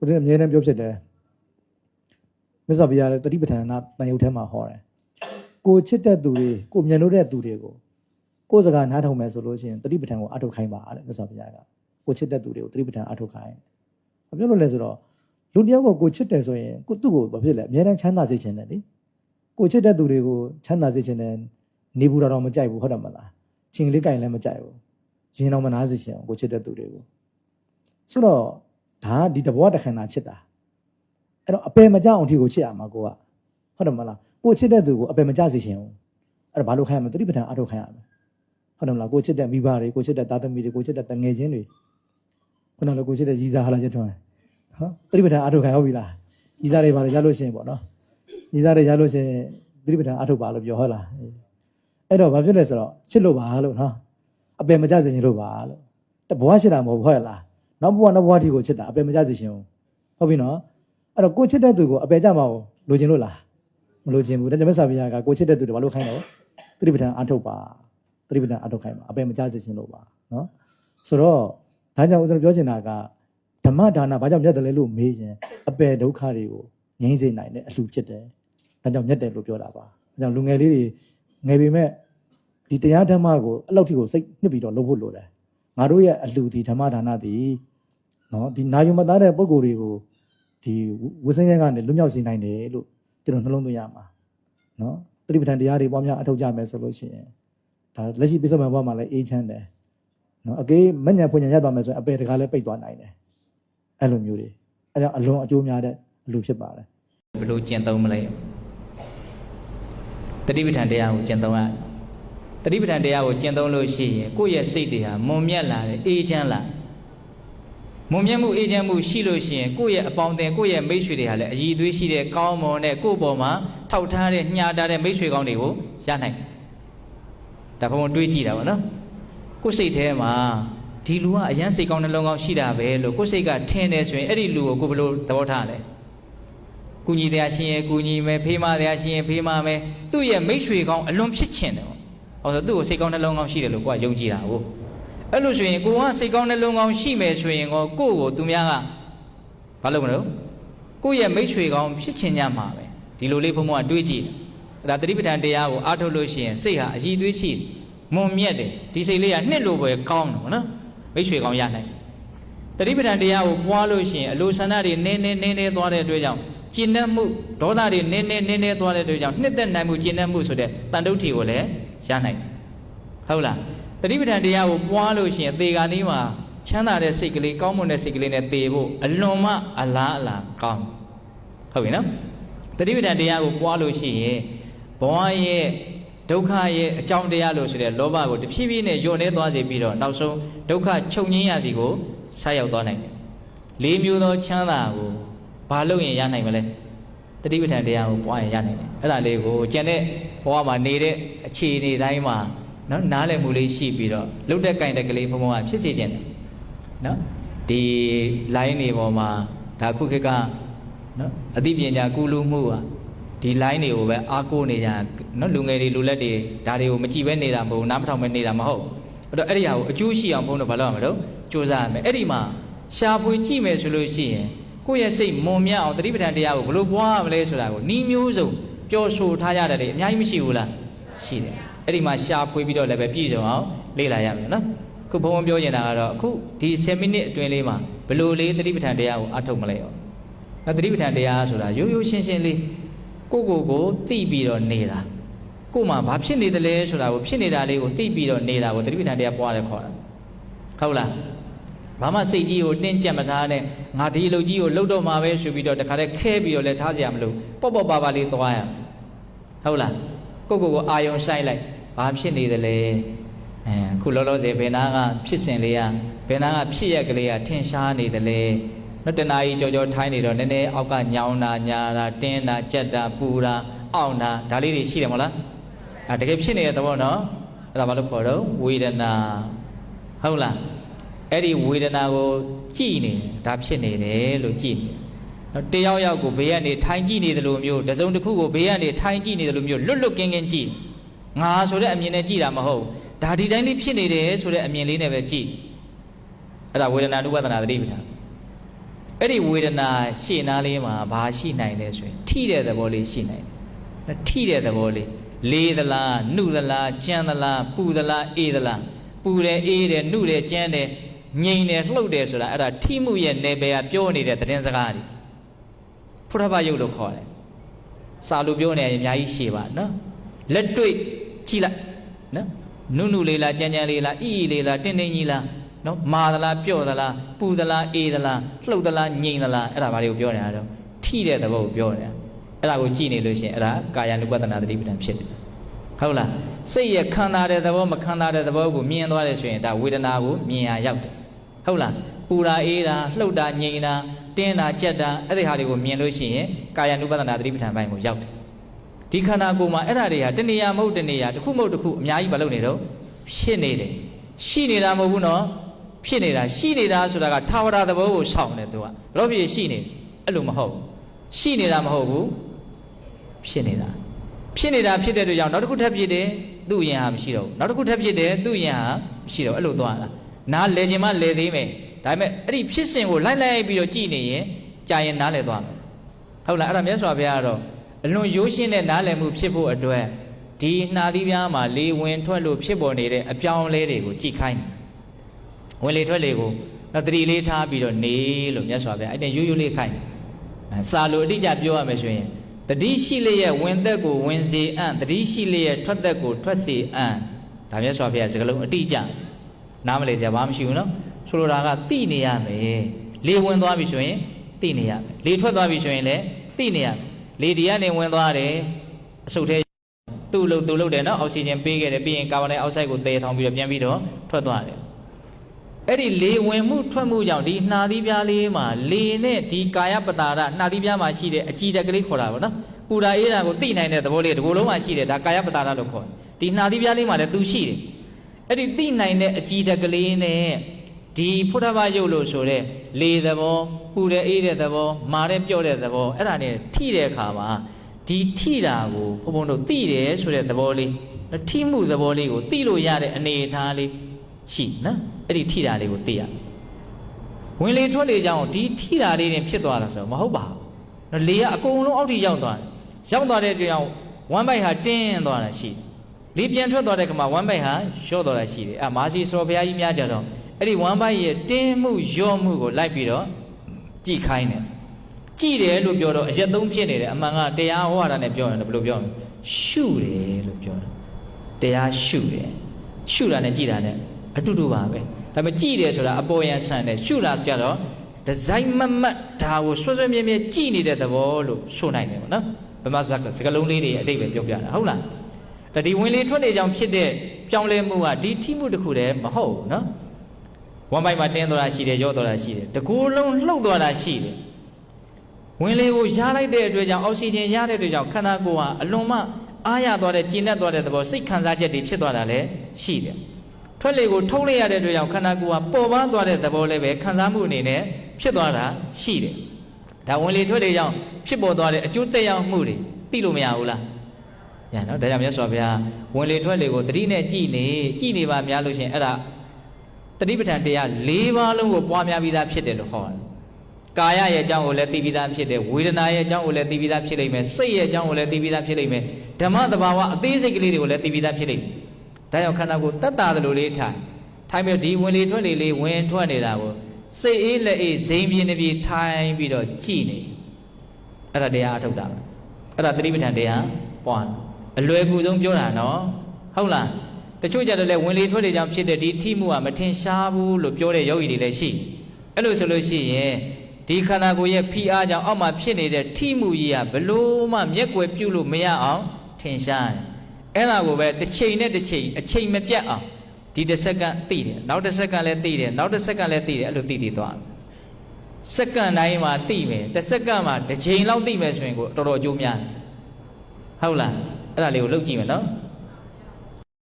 ဦးဇင်းအမြဲတမ်းပြောဖြစ်တယ်မြတ်စွာဘုရားလည်းတတိပဋ္ဌာန်နာတန်ရုပ်ထဲမှာဟောတယ်ကိုချစ်တဲ့သူတွေကိုမြင်လို့တဲ့သူတွေကိုကိုယ်စကားနားထောင်မယ်ဆိုလို့ရှိရင်တတိပဋ္ဌာန်ကိုအထုတ်ခိုင်းပါတဲ့မြတ်စွာဘုရားကကိုချစ်တဲ့သူတွေကိုတတိပဋ္ဌာန်အထုတ်ခိုင်းဘာပြောလို့လဲဆိုတော့လူတစ်ယောက်ကိုကိုချစ်တယ်ဆိုရင်ကိုသူ့ကိုဘာဖြစ်လဲအမြဲတမ်းချမ်းသာစေချင်တယ်လေကိုချစ်တဲ့သူတွေကိုချမ်းသာစေချင်တယ်နေဘူးတော့မကြိုက်ဘူးဟုတ်တယ်မလားချင်းလေးကြိုင်လည်းမကြိုက်ဘူးရင်တော့မနာစေချင်ဘူးကိုချစ်တဲ့သူတွေကိုဆိုတော့ ဒါကဒီတဘောတစ်ခဏချစ်တာအဲ့တော့အပယ်မကြအောင်အထီကိုချစ်ရမှာကိုကဟုတ်တယ်မလားကိုချစ်တဲ့သူကိုအပယ်မကြစေချင်ဘူးအဲ့တော့ဘာလို့ခိုင်းရမလဲတတိပဋ္ဌာန်အထုတ်ခိုင်းရမယ်ဟုတ်တယ်မလားကိုချစ်တဲ့မိဘတွေကိုချစ်တဲ့သားသမီးတွေကိုချစ်တဲ့တငယ်ချင်းတွေခုနကလည်းကိုချစ်တဲ့ရီစာဟာလာချက်ထွန်းနော်တတိပဋ္ဌာန်အထုတ်ခိုင်းဟုတ်ပြီလားရီစာတွေဘာလို့ရလို့ရှိရင်ပေါ့နော်ရီစာတွေရလို့ရှိရင်တတိပဋ္ဌာန်အထုတ်ပါလို့ပြောဟုတ်လားအဲ့တော့ဘာဖြစ်လဲဆိုတော့ချစ်လို့ပါလို့နော်အပယ်မကြစေချင်လို့ပါလို့တဘွားချစ်တာမဟုတ်ဘူးဟုတ်လား နောက်ဘဝနောက်ဘဝတိကိုချစ်တာအပယ်မကြစေရှင်ဘူးဟုတ်ပြီနော်အဲ့တော့ကိုချစ်တဲ့သူကိုအပယ်ကြမှာကိုလိုချင်လို့လားမလိုချင်ဘူးဒါကြောင့်မြတ်စွာဘုရားကကိုချစ်တဲ့သူတွေဘာလို့ခိုင်းတော့သတိပဋ္ဌာန်အထုတ်ပါသတိပဋ္ဌာန်အထုတ်ခိုင်းပါအပယ်မကြစေရှင်လို့ပါနော်ဆိုတော့ဒါကြောင့်ဦးဇင်းပြောချင်တာကဓမ္မဒါနဘာကြောင့်မြတ်တယ်လဲလို့မေးရင်အပယ်ဒုက္ခတွေကိုငြိမ်းစေနိုင်တဲ့အလှဖြစ်တယ်ဒါကြောင့်မြတ်တယ်လို့ပြောတာပါဒါကြောင့်လူငယ်လေးတွေငယ်ပေမဲ့ဒီတရားဓမ္မကိုအဲ့လောက်ထိကိုစိတ်နှစ်ပြီးတော့လုပ်ဖို့လိုတယ် ငါတို့ရဲ့အလှဒီဓမ္မဒါနသည်နော်ဒီနာယုံမသားတဲ့ပုံကိုယ်တွေကိုဒီဝိစင်းရဲကနေလွတ်မြောက်စေနိုင်တယ်လို့ကျွန်တော်နှလုံးသွင်းရမှာနော်သတိပဋ္ဌာန်တရားတွေပွားများအထောက်ကြမယ်ဆိုလို့ရှိရင်ဒါလက်ရှိပြစ္ဆုတ်မှန်ဘဝမှာလည်းအေးချမ်းတယ်နော်အကေးမညံဖွညာရသွားမယ်ဆိုရင်အပေတကားလည်းပိတ်သွားနိုင်တယ်အဲ့လိုမျိုးတွေအဲကြောင့်အလွန်အကျိုးများတဲ့အလူဖြစ်ပါတယ်ဘယ်လိုကျင့်သုံးမလဲတတိပဋ္ဌာန်တရားကိုကျင့်သုံးရ တတိပဋ္ဌာန်တရားကိုကျင့်သုံးလို့ရှိရင်ကိုယ့်ရဲ့စိတ်တွေဟာမွန်မြတ်လာတယ်အေးချမ်းလာမွန်မြတ်မှုအေးချမ်းမှုရှိလို့ရှိရင်ကိုယ့်ရဲ့အပေါင်းအသင်းကိုယ့်ရဲ့မိတ်ဆွေတွေဟာလည်းအည်သွေးရှိတဲ့ကောင်းမွန်တဲ့ကိုယ့်ပေါ်မှာထောက်ထားတဲ့ညှာထားတဲ့မိတ်ဆွေကောင်းတွေကိုရနိုင်ဒါဘုံတွေးကြည့်တာပေါ့နော်ကိုယ့်စိတ်ထဲမှာဒီလူကအရန်စိတ်ကောင်းနှလုံးကောင်းရှိတာပဲလို့ကိုယ့်စိတ်ကထင်တယ်ဆိုရင်အဲ့ဒီလူကိုကိုယ်ဘယ်လိုသဘောထားလဲကုညီတရားရှင်ရဲ့ကုညီမယ်ဖေးမတရားရှင်ရဲ့ဖေးမမယ်သူ့ရဲ့မိတ်ဆွေကောင်းအလွန်ဖြစ်ချင်တယ် ပေါ့ဟောဆိုသူ့ကိုစိတ်ကောင်းနှလုံးကောင်းရှိတယ်လို့ကိုကယုံကြည်တာဟုတ်အဲ့လိုဆိုရင်ကိုကစိတ်ကောင်းနှလုံးကောင်းရှိမယ်ဆိုရင်ကိုကိုယ့်ကိုသူများကဘာလုပ်မလို့ကိုယ့်ရဲ့မိတ်ဆွေကောင်းဖြစ်ချင်ကြမှာပဲဒီလိုလေးဘုံဘုံကတွေးကြည့်တယ်ဒါတတိပဋ္ဌာန်တရားကိုအားထုတ်လို့ရှိရင်စိတ်ဟာအည်သွေးရှိတယ်မွန်မြတ်တယ်ဒီစိတ်လေးကနှစ်လိုပဲကောင်းတယ်ပေါ့နော်မိတ်ဆွေကောင်းရနိုင်တယ်တတိပဋ္ဌာန်တရားကိုပွားလို့ရှိရင်အလိုဆန္ဒတွေနင်းနေနင်းနေသွားတဲ့အတွက်ကြောင့်ကျင့်တတ်မှုဒေါသတွေနင်းနေနင်းနေသွားတဲ့အတွက်ကြောင့်နှစ်သက်နိုင်မှုကျင့်တတ်မှုဆိုတဲ့တန်တုဋ္ဌိကိုလည်း ရနိုင်တယ်ဟုတ်လားတတိပဋ္ဌာန်တရားကိုပွားလို့ရှိရင်အသေးကလေးမှာချမ်းသာတဲ့စိတ်ကလေးကောင်းမွန်တဲ့စိတ်ကလေးနဲ့သေဖို့အလွန်မှအလားအလာကောင်းဟုတ်ပြီနော်တတိပဋ္ဌာန်တရားကိုပွားလို့ရှိရင်ဘဝရဲ့ဒုက္ခရဲ့အကြောင်းတရားလို့ဆိုတဲ့လောဘကိုတဖြည်းဖြည်းနဲ့ညှို့နေသွားစေပြီးတော့နောက်ဆုံးဒုက္ခချုပ်ငြိမ်းရသည်ကိုဆက်ရောက်သွားနိုင်တယ်။လေးမျိုးသောချမ်းသာကိုဘာလို့ရင်ရနိုင်မလဲ။ တတိပဋ္ဌာန်တရားကိုပွားရင်ရနိုင်တယ်။အဲ့ဒါလေးကိုကျန်တဲ့ဘဝမှာနေတဲ့အခြေအနေတိုင်းမှာနော်နားလည်မှုလေးရှိပြီးတော့လုတ်တဲ့ကင်တဲ့ကလေးဘုံဘုံကဖြစ်စေခြင်းတယ်။နော်ဒီ line တွေပေါ်မှာဒါခုခေတ်ကနော်အသိပညာကူလူမှုอ่ะဒီ line တွေကိုပဲအားကိုးနေကြနော်လူငယ်တွေလူလက်တွေဒါတွေကိုမကြည့်ပဲနေတာမဟုတ်နားမထောင်ပဲနေတာမဟုတ်အဲ့တော့အဲ့ဒီဟာကိုအကျိုးရှိအောင်ဘုန်းတော်ဘာလုပ်ရမလို့စူးစမ်းရမယ်အဲ့ဒီမှာရှားဖွေကြည့်မယ်ဆိုလို့ရှိရင် ကိုယ့်ရဲ့စိတ်မွန်မြတ်အောင်တတိပဋ္ဌာန်တရားကိုဘယ်လိုပွားရမလဲဆိုတာကိုဤမျိုးစုံပျော်ဆိုထားကြတယ်အများကြီးမရှိဘူးလားရှိတယ်အဲ့ဒီမှာရှားဖွေပြီးတော့လည်းပဲပြည့်စုံအောင်လေ့လာရမယ်နော်ခုဘုန်းဘုန်းပြောနေတာကတော့အခုဒီ10မိနစ်အတွင်းလေးမှာဘယ်လိုလေးတတိပဋ္ဌာန်တရားကိုအထုတ်မလဲရောအဲတတိပဋ္ဌာန်တရားဆိုတာရိုးရိုးရှင်းရှင်းလေးကိုယ့်ကိုယ်ကိုသိပြီးတော့နေတာကိုယ်မှာဘာဖြစ်နေတယ်လဲဆိုတာကိုဖြစ်နေတာလေးကိုသိပြီးတော့နေတာကိုတတိပဋ္ဌာန်တရားပွားတယ်ခေါ်တာဟုတ်လား ဘာမှစိတ်ကြီးကိုတင်းကြပ်မထားနဲ့ငါဒီအလုပ်ကြီးကိုလုပ်တော့မှာပဲဆိုပြီးတော့တခါတည်းခဲပြီးတော့လဲထားစရာမလိုပေါ့ပေါ့ပါပါလေးသွားရဟုတ်လားကိုယ့်ကိုယ်ကိုအာယုံဆိုင်လိုက်ဘာဖြစ်နေတယ်လဲအဲခုလောလောဆယ်ဘယ်နာကဖြစ်စဉ်လေးကဘယ်နာကဖြစ်ရက်ကလေးကထင်ရှားနေတယ်လဲနော်တနာကြီးကြောကြောထိုင်းနေတော့နည်းနည်းအောက်ကညောင်းတာညာတာတင်းတာကြက်တာပူတာအောင့်တာဒါလေးတွေရှိတယ်မဟုတ်လားအဲတကယ်ဖြစ်နေတဲ့သဘောနော်အဲ့ဒါဘာလို့ခေါ်တော့ဝေဒနာဟုတ်လား အဲ့ဒီဝေဒနာကိုကြည်နေဒါဖြစ်နေတယ်လို့ကြည်နေနော်တယောက်ယောက်ကိုဘေးကနေထိုင်ကြည့်နေတယ်လို့မျိုးတစုံတစ်ခုကိုဘေးကနေထိုင်ကြည့်နေတယ်လို့မျိုးလွတ်လွတ်ကင်းကင်းကြည့်ငါဆိုတဲ့အမြင်နဲ့ကြည့်တာမဟုတ်ဒါဒီတိုင်းလေးဖြစ်နေတယ်ဆိုတဲ့အမြင်လေးနဲ့ပဲကြည့်အဲ့ဒါဝေဒနာနုပဒနာသတိပဋ္ဌာန်အဲ့ဒီဝေဒနာရှေ့နားလေးမှာဘာရှိနိုင်လဲဆိုရင်ထိတဲ့သဘောလေးရှိနိုင်တယ်ထိတဲ့သဘောလေးလေးသလားနှုသလားကြမ်းသလားပူသလားအေးသလားပူတယ်အေးတယ်နှုတယ်ကြမ်းတယ် ငြိမ်တယ်လှုပ်တယ်ဆိုတာအဲ့ဒါထိမှုရဲ့နယ်ပယ်ကပြောနေတဲ့သတင်းစကားတွေဖုထဘယုတ်လို့ခေါ်တယ်စာလူပြောနေရင်အများကြီးရှည်ပါနော်လက်တွေ့ကြည့်လိုက်နော်နုနုလေးလားကြမ်းကြမ်းလေးလားအီအီလေးလားတင်းတင်းကြီးလားနော်မာသလားပြော့သလားပူသလားအေးသလားလှုပ်သလားငြိမ်သလားအဲ့ဒါဘာတွေကိုပြောနေတာတော့ထိတဲ့သဘောကိုပြောနေတာအဲ့ဒါကိုကြည့်နေလို့ရှိရင်အဲ့ဒါကာယ ानु ပဒနာသတိပဋ္ဌာန်ဖြစ်တယ်ဟုတ်လားစိတ်ရဲ့ခံစားတဲ့သဘောမခံစားတဲ့သဘောကိုမြင်သွားတယ်ဆိုရင်ဒါဝေဒနာကိုမြင်ရရောက်တယ် ဟုတ်လားပူတာအေးတာလှုပ်တာငြိမ်တာတင်းတာကြက်တာအဲ့ဒီဟာတွေကိုမြင်လို့ရှိရင်ကာယ ानु ပဒနာသတိပဋ္ဌာန်ဘိုင်းကိုရောက်တယ်ဒီခန္ဓာကိုယ်မှာအဲ့ဒါတွေဟာတဏှာမဟုတ်တဏှာတစ်ခုမဟုတ်တစ်ခုအများကြီးမလုပ်နေတော့ဖြစ်နေတယ်ရှိနေတာမဟုတ်ဘူးနော်ဖြစ်နေတာရှိနေတာဆိုတာကထာဝရသဘောကိုရှောင်တယ်သူကတော့ဖြစ်ရှိနေအဲ့လိုမဟုတ်ဘူးရှိနေတာမဟုတ်ဘူးဖြစ်နေတာဖြစ်နေတာဖြစ်တဲ့အတွက်ကြောင့်နောက်တစ်ခုထပ်ဖြစ်တယ်သူ့ရင်ဟာမရှိတော့ဘူးနောက်တစ်ခုထပ်ဖြစ်တယ်သူ့ရင်ဟာမရှိတော့ဘူးအဲ့လိုသွားတာ နားလဲခြင်းမလဲသေးမယ်ဒါပေမဲ့အဲ့ဒီဖြစ်စဉ်ကိုလိုက်လိုက်ပြီးတော့ကြည်နေရင်ကြာရင်နားလဲသွားမယ်ဟုတ်လားအဲ့ဒါမြတ်စွာဘုရားကတော့အလွန်ရိုးရှင်းတဲ့နားလည်မှုဖြစ်ဖို့အတွက်ဒီနှာသီးပြားမှာလေဝင်ထွက်လို့ဖြစ်ပေါ်နေတဲ့အပြောင်းအလဲတွေကိုကြည်ခိုင်းတယ်ဝင်လေထွက်လေကိုတော့တတိလေးထားပြီးတော့နေလို့မြတ်စွာဘုရားအဲ့တဲ့ရိုးရိုးလေးခိုင်းတယ်အဲစာလို့အတိအကျပြောရမယ်ဆိုရင်တတိရှိလျက်ဝင်သက်ကိုဝင်စေအံ့တတိရှိလျက်ထွက်သက်ကိုထွက်စေအံ့ဒါမြတ်စွာဘုရားစကားလုံးအတိအကျ နားမလဲစရာဘာမှမရှိဘူးနော်ဆိုလိုတာကသိနေရမယ်လေဝင်သွားပြီဆိုရင်သိနေရမယ်လေထွက်သွားပြီဆိုရင်လည်းသိနေရမယ်လေဒီကနေဝင်သွားတယ်အဆုတ်ထဲသူ့လို့သူ့လို့တယ်နော်အောက်ဆီဂျင်ပေးခဲ့တယ်ပြီးရင်ကာဗွန်ဒိုင်အောက်ဆိုက်ကိုတည်ထောင်ပြီးတော့ပြန်ပြီးတော့ထွက်သွားတယ်အဲ့ဒီလေဝင်မှုထွက်မှုကြောင့်ဒီနှာသီးပြားလေးမှာလေနဲ့ဒီကာယပတာရနှာသီးပြားမှာရှိတဲ့အကြည်တက်ကလေးခေါ်တာပေါ့နော်ပူတာအေးတာကိုသိနိုင်တဲ့သဘောလေးဒီကိုယ်လုံးမှာရှိတယ်ဒါကာယပတာရလို့ခေါ်တယ်ဒီနှာသီးပြားလေးမှာလည်းသူရှိတယ် အဲ့ဒီသိနိုင်တဲ့အကြည်တက်ကလေးနဲ့ဒီဖုထဘယုတ်လို့ဆိုတဲ့လေသဘောပူတဲ့အေးတဲ့သဘောမာတဲ့ပြော့တဲ့သဘောအဲ့ဒါနဲ့ထိတဲ့အခါမှာဒီထိတာကိုဘုံဘုံတို့သိတယ်ဆိုတဲ့သဘောလေးထိမှုသဘောလေးကိုသိလို့ရတဲ့အနေအထားလေးရှိနော်အဲ့ဒီထိတာလေးကိုသိရဝင်လေထွက်လေကြောင်းဒီထိတာလေးနဲ့ဖြစ်သွားတာဆိုတော့မဟုတ်ပါဘူးလေကအကုန်လုံးအောက်ထိရောက်သွားတယ်ရောက်သွားတဲ့ကြောင်ဝမ်းပိုက်ဟာတင်းသွားတာရှိတယ် လေပြန်ထွက်သွားတဲ့ခါမှာဝမ်းပိုက်ဟာလျှော့သွားတာရှိတယ်အဲမာစီစောဘုရားကြီးများကြတော့အဲ့ဒီဝမ်းပိုက်ရဲ့တင်းမှုလျော့မှုကိုလိုက်ပြီးတော့ကြည်ခိုင်းတယ်ကြည်တယ်လို့ပြောတော့အရက်သုံးဖြစ်နေတယ်အမှန်ကတရားဟောတာနဲ့ပြောရင်ဘယ်လိုပြောမလဲရှုတယ်လို့ပြောတယ်တရားရှုတယ်ရှုတာနဲ့ကြည်တာနဲ့အတူတူပါပဲဒါပေမဲ့ကြည်တယ်ဆိုတာအပေါ်ယံဆန်တယ်ရှုတာဆိုကြတော့ဒီဇိုင်းမမတ်ဒါကိုဆွဆွမြဲမြဲကြည်နေတဲ့သဘောလို့ဆိုနိုင်တယ်ပေါ့နော်ဗမာစကားစကားလုံးလေးတွေအတိတ်ပဲပြောပြတာဟုတ်လား ဒါဒီဝင်လေထွက်လေကြောင့်ဖြစ်တဲ့ပြောင်းလဲမှုကဒီထိမှုတစ်ခုတည်းမဟုတ်ဘူးနော်ဝမ်ပိုက်မှာတင်းသွားတာရှိတယ်ရော့သွားတာရှိတယ်တကူလုံးလှုပ်သွားတာရှိတယ်ဝင်လေကိုရလိုက်တဲ့အတွက်ကြောင့်အောက်ဆီဂျင်ရတဲ့အတွက်ကြောင့်ခန္ဓာကိုယ်ဟာအလွန်မှအားရသွားတဲ့ကျဉ်တ်သွားတဲ့သဘောစိတ်ခံစားချက်တွေဖြစ်သွားတာလည်းရှိတယ်ထွက်လေကိုထုတ်လိုက်ရတဲ့အတွက်ကြောင့်ခန္ဓာကိုယ်ဟာပေါ်ပါသွားတဲ့သဘောလည်းပဲခံစားမှုအနေနဲ့ဖြစ်သွားတာရှိတယ်ဒါဝင်လေထွက်လေကြောင့်ဖြစ်ပေါ်သွားတဲ့အကျိုးသက်ရောက်မှုတွေသိလို့မရဘူးလား ညာနော်ဒါကြောင့်မြတ်စွာဘုရားဝင်လေထွက်လေကိုတတိနဲ့ကြည်နေကြည်နေပါများလို့ရှင်အဲ့ဒါတတိပဋ္ဌာန်တရား၄ပါးလုံးကိုပွားများပြီးသားဖြစ်တယ်လို့ခေါ်တယ်ကာယရဲ့အကြောင်းကိုလည်းသိပြီးသားဖြစ်တယ်ဝေဒနာရဲ့အကြောင်းကိုလည်းသိပြီးသားဖြစ်လိမ့်မယ်စိတ်ရဲ့အကြောင်းကိုလည်းသိပြီးသားဖြစ်လိမ့်မယ်ဓမ္မသဘာဝအသေးစိတ်ကလေးတွေကိုလည်းသိပြီးသားဖြစ်လိမ့်မယ်ဒါကြောင့်ခန္ဓာကိုယ်တတ်တာလိုလေးထိုင်ထိုင်ပြီးဒီဝင်လေထွက်လေလေးဝင်ထွက်နေတာကိုစိတ်အေးလက်အေးဇိမ်ပြင်းနေပြီးထိုင်ပြီးတော့ကြည်နေအဲ့ဒါတရားအထုတ်တာအဲ့ဒါသတိပဋ္ဌာန်တရားပွား အလွယ်ကူဆုံးပြောတာနော်ဟုတ်လားတချို့ကြတော့လေဝင်လေထွက်လေကြောင့်ဖြစ်တဲ့ဒီထိမှုကမထင်ရှားဘူးလို့ပြောတဲ့ယောဂီတွေလည်းရှိအဲ့လိုဆိုလို့ရှိရင်ဒီခန္ဓာကိုယ်ရဲ့ဖိအားကြောင့်အောက်မှာဖြစ်နေတဲ့ထိမှုကြီးကဘလို့မှမျက်ွယ်ပြုတ်လို့မရအောင်ထင်ရှားတယ်အဲ့ဒါကိုပဲတစ်ချိန်နဲ့တစ်ချိန်အချိန်မပြတ်အောင်ဒီတစ်စက္ကန့်သိတယ်နောက်တစ်စက္ကန့်လည်းသိတယ်နောက်တစ်စက္ကန့်လည်းသိတယ်အဲ့လိုသိသိသွားစက္ကန့်တိုင်းမှာသိမယ်တစ်စက္ကန့်မှာတစ်ချိန်လောက်သိမယ်ဆိုရင်ကိုတော်တော်အကျိုးများတယ်ဟုတ်လား အဲ့ဒါလေးကိုလုပ်ကြည့်မယ်နော်